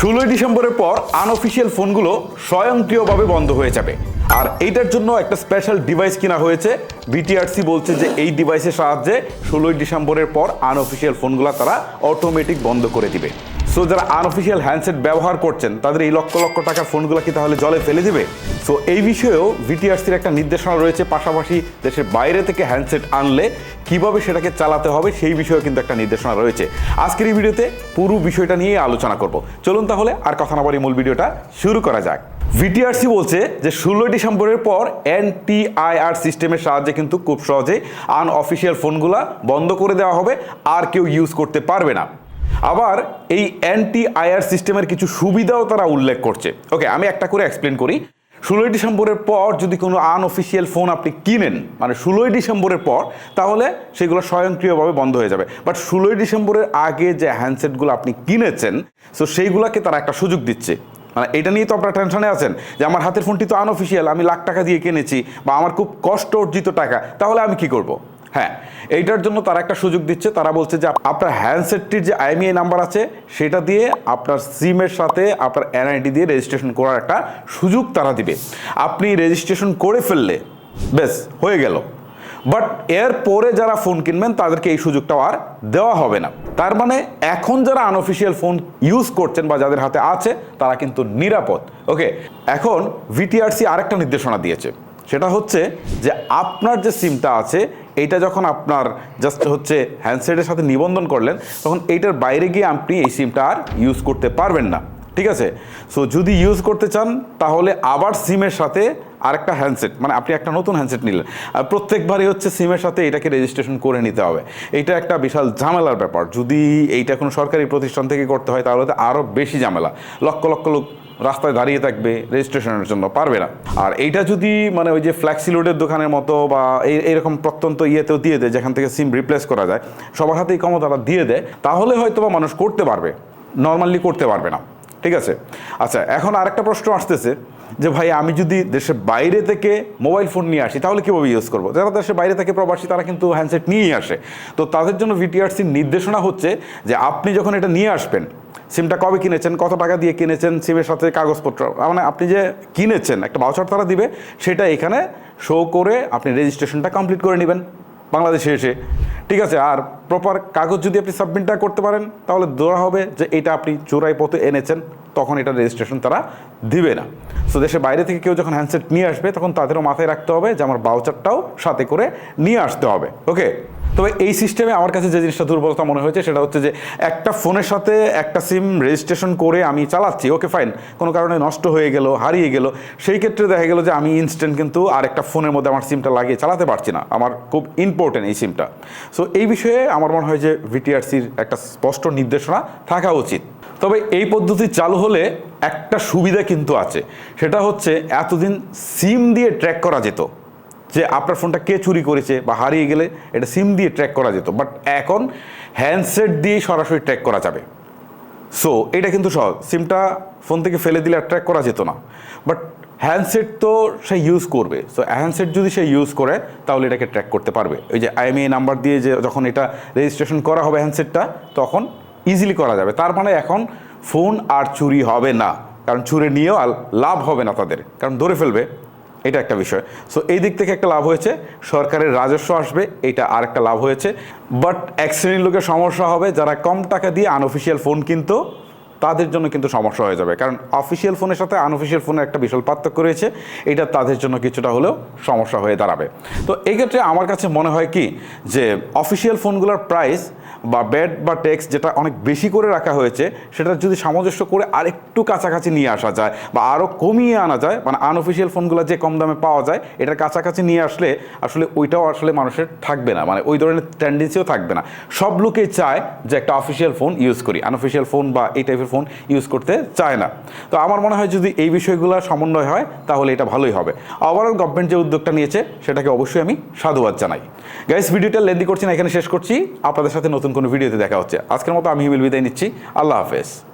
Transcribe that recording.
ষোলোই ডিসেম্বরের পর আনঅফিসিয়াল ফোনগুলো স্বয়ংক্রিয়ভাবে বন্ধ হয়ে যাবে। আর এইটার জন্য একটা স্পেশাল ডিভাইস কেনা হয়েছে। বিটিআরসি বলছে যে এই ডিভাইসের সাহায্যে ষোলোই ডিসেম্বরের পর আনঅফিসিয়াল ফোনগুলো তারা অটোমেটিক বন্ধ করে দিবে। সো যারা আনঅফিসিয়াল হ্যান্ডসেট ব্যবহার করছেন, তাদের এই লক্ষ লক্ষ টাকার ফোনগুলো কি তাহলে জলে ফেলে দিবে? সো এই বিষয়েও ভিটিআরসির একটা নির্দেশনা রয়েছে, পাশাপাশি দেশের বাইরে থেকে হ্যান্ডসেট আনলে কীভাবে সেটাকে চালাতে হবে সেই বিষয়েও কিন্তু একটা নির্দেশনা রয়েছে। আজকের এই ভিডিওতে পুরো বিষয়টা নিয়ে আলোচনা করব। চলুন তাহলে আর কথা না বলি মূল ভিডিওটা শুরু করা যাক। ভিটিআরসি বলছে যে, ষোলোই ডিসেম্বরের পর এনটিআইআর সিস্টেমের সাহায্যে কিন্তু খুব সহজেই আনঅফিসিয়াল ফোনগুলা বন্ধ করে দেওয়া হবে, আর কেউ ইউজ করতে পারবে না। আবার এই অ্যান্টি আয়ার সিস্টেমের কিছু সুবিধাও তারা উল্লেখ করছে। ওকে আমি একটা করে এক্সপ্লেন করি। ষোলোই ডিসেম্বরের পর যদি কোনো আনঅফিসিয়াল ফোন আপনি কিনেন মানে ষোলোই ডিসেম্বরের পর, তাহলে সেগুলো স্বয়ংক্রিয়ভাবে বন্ধ হয়ে যাবে। বাট ষোলোই ডিসেম্বরের আগে যে হ্যান্ডসেটগুলো আপনি কিনেছেন সো সেইগুলোকে তারা একটা সুযোগ দিচ্ছে। মানে এটা নিয়ে তো আপনারা টেনশনে আছেন যে আমার হাতের ফোনটি তো আনঅফিসিয়াল আমি লাখ টাকা দিয়ে কিনেছি বা আমার খুব কষ্ট অর্জিত টাকা, তাহলে আমি কি করব? হ্যাঁ এইটার জন্য তারা একটা সুযোগ দিচ্ছে। তারা বলছে যে আপনার হ্যান্ডসেটটির যে আইএমআই নাম্বার আছে, সেটা দিয়ে আপনার সিমের সাথে আপনার এনআইডি দিয়ে রেজিস্ট্রেশন করার একটা সুযোগ তারা দিবে। আপনি রেজিস্ট্রেশন করে ফেললে বেশ হয়ে গেল। বাট এর পরে যারা ফোন কিনবেন, তাদেরকে এই সুযোগটাও আর দেওয়া হবে না। তার মানে এখন যারা আনঅফিসিয়াল ফোন ইউজ করছেন বা যাদের হাতে আছে, তারা কিন্তু নিরাপদ। ওকে এখন ভিটিআরসি আরেকটা নির্দেশনা দিয়েছে। সেটা হচ্ছে যে আপনার যে সিমটা আছে এইটা যখন আপনার জাস্ট হচ্ছে হ্যান্ডসেটের সাথে নিবন্ধন করলেন, তখন এইটার বাইরে গিয়ে আপনি এই সিমটা আর ইউজ করতে পারবেন না। ঠিক আছে? সো যদি ইউজ করতে চান, তাহলে আবার সিমের সাথে আরেকটা হ্যান্ডসেট মানে আপনি একটা নতুন হ্যান্ডসেট নিলেন। আর প্রত্যেকবারই হচ্ছে সিমের সাথে এটাকে রেজিস্ট্রেশন করে নিতে হবে। এইটা একটা বিশাল ঝামেলার ব্যাপার। যদি এইটা কোনো সরকারি প্রতিষ্ঠান থেকে করতে হয়, তাহলে তো আরও বেশি ঝামেলা। লক্ষ লক্ষ লোক রাস্তায় দাঁড়িয়ে থাকবে রেজিস্ট্রেশনের জন্য, পারবে না। আর এইটা যদি মানে ওই যে ফ্ল্যাক্সি লোডের দোকানের মতো বা এই এরকম প্রত্যন্ত ইয়েতেও দিয়ে দেয়, যেখান থেকে সিম রিপ্লেস করা যায়, সবার হাতেই ক্ষমতাটা দিয়ে দেয়, তাহলে হয়তো বা মানুষ করতে পারবে। নর্মালি করতে পারবে না। ঠিক আছে? আচ্ছা এখন আরেকটা প্রশ্ন আসতেছে যে ভাই, আমি যদি দেশের বাইরে থেকে মোবাইল ফোন নিয়ে আসি, তাহলে কীভাবে ইউজ করব? যারা দেশের বাইরে থেকে প্রবাসী, তারা কিন্তু হ্যান্ডসেট নিয়েই আসে। তো তাদের জন্য ভিটিআরসির নির্দেশনা হচ্ছে যে আপনি যখন এটা নিয়ে আসবেন সিমটা কবে কিনেছেন, কত টাকা দিয়ে কিনেছেন সিমের সাথে কাগজপত্র মানে আপনি যে কিনেছেন, একটা বাউচার তারা দিবে, সেটা এখানে শো করে আপনি রেজিস্ট্রেশনটা কমপ্লিট করে নেবেন। বাংলাদেশে এসে। ঠিক আছে, আর প্রপার কাগজ যদি আপনি সাবমিটটা করতে পারেন, তাহলে ধরা হবে যে এটা আপনি চোরাই পথে এনেছেন, তখন এটা রেজিস্ট্রেশন তারা দিবে না। সো দেশের বাইরে থেকে কেউ যখন হ্যান্ডসেট নিয়ে আসবে, তখন তাদেরও মাথায় রাখতে হবে যে আমার বাউচারটাও সাথে করে নিয়ে আসতে হবে। ওকে তবে এই সিস্টেমে আমার কাছে যে জিনিসটা দুর্বলতা মনে হয়েছে, সেটা হচ্ছে যে একটা ফোনের সাথে একটা সিম রেজিস্ট্রেশন করে আমি চালাচ্ছি ওকে ফাইন কোনো কারণে নষ্ট হয়ে গেল, হারিয়ে গেল, সেই ক্ষেত্রে দেখা গেল যে আমি ইনস্ট্যান্ট কিন্তু আরেকটা ফোনের মধ্যে আমার সিমটা লাগিয়ে চালাতে পারছি না। আমার খুব ইম্পর্টেন্ট এই সিমটা সো এই বিষয়ে আমার মনে হয় যে ভিটিআরসির একটা স্পষ্ট নির্দেশনা থাকা উচিত। তবে এই পদ্ধতি চালু হলে একটা সুবিধা কিন্তু আছে। সেটা হচ্ছে এতদিন সিম দিয়ে ট্র্যাক করা যেত। যে আপনার ফোনটা কে চুরি করেছে বা হারিয়ে গেলে এটা সিম দিয়ে ট্র্যাক করা যেত। বাট এখন হ্যান্ডসেট দিয়ে সরাসরি ট্র্যাক করা যাবে। সো এটা কিন্তু সহজ। সিমটা ফোন থেকে ফেলে দিলে আর ট্র্যাক করা যেত না। বাট হ্যান্ডসেট তো সে ইউজ করবে। সো হ্যান্ডসেট যদি সে ইউজ করে, তাহলে এটাকে ট্র্যাক করতে পারবে। ওই যে আইএমএ নাম্বার দিয়ে যে যখন এটা রেজিস্ট্রেশন করা হবে হ্যান্ডসেটটা তখন ইজিলি করা যাবে। তার মানে এখন ফোন আর চুরি হবে না। কারণ চুরি নিয়েও আর লাভ হবে না তাদের। কারণ ধরে ফেলবে। এটা একটা বিষয়। সো এই দিক থেকে একটা লাভ হয়েছে, সরকারের রাজস্ব আসবে, এটা আর একটা লাভ হয়েছে। বাট এক শ্রেণির লোকের সমস্যা হবে, যারা কম টাকা দিয়ে আনঅফিসিয়াল ফোন কিনতো, তাদের জন্য কিন্তু সমস্যা হয়ে যাবে। কারণ অফিসিয়াল ফোনের সাথে আনঅফিসিয়াল ফোনের একটা বিশাল পার্থক্য রয়েছে, এটা তাদের জন্য কিছুটা হলেও সমস্যা হয়ে দাঁড়াবে। তো এই ক্ষেত্রে আমার কাছে মনে হয় কি, যে অফিসিয়াল ফোনগুলোর প্রাইস বা ব্যাড বা টেক্স যেটা অনেক বেশি করে রাখা হয়েছে, সেটা যদি সামঞ্জস্য করে আরেকটু কাছাকাছি নিয়ে আসা যায় বা আরও কমিয়ে আনা যায় মানে আনঅফিসিয়াল ফোনগুলো যে কম দামে পাওয়া যায়, এটার কাছাকাছি নিয়ে আসলে আসলে ওইটাও আসলে মানুষের থাকবে না মানে ওই ধরনের টেন্ডেন্সিও থাকবে না। সব লোকে চায় যে একটা অফিসিয়াল ফোন ইউজ করি আনঅফিসিয়াল ফোন বা এই টাইপের ফোন ইউজ করতে চায় না। তো আমার মনে হয় যদি এই বিষয়গুলো সমন্বয় হয়, তাহলে এটা ভালোই হবে। ওভারঅল গভর্নমেন্ট যে উদ্যোগটা নিয়েছে, সেটাকে অবশ্যই আমি সাধুবাদ জানাই। গাইস ভিডিওটা লেন্দি করছি না, এখানে শেষ করছি। আপনাদের সাথে নতুন কোনো ভিডিওতে দেখা হচ্ছে। আজকের মতো আমি হিমিল বিদায় নিচ্ছি। আল্লাহ হাফেজ।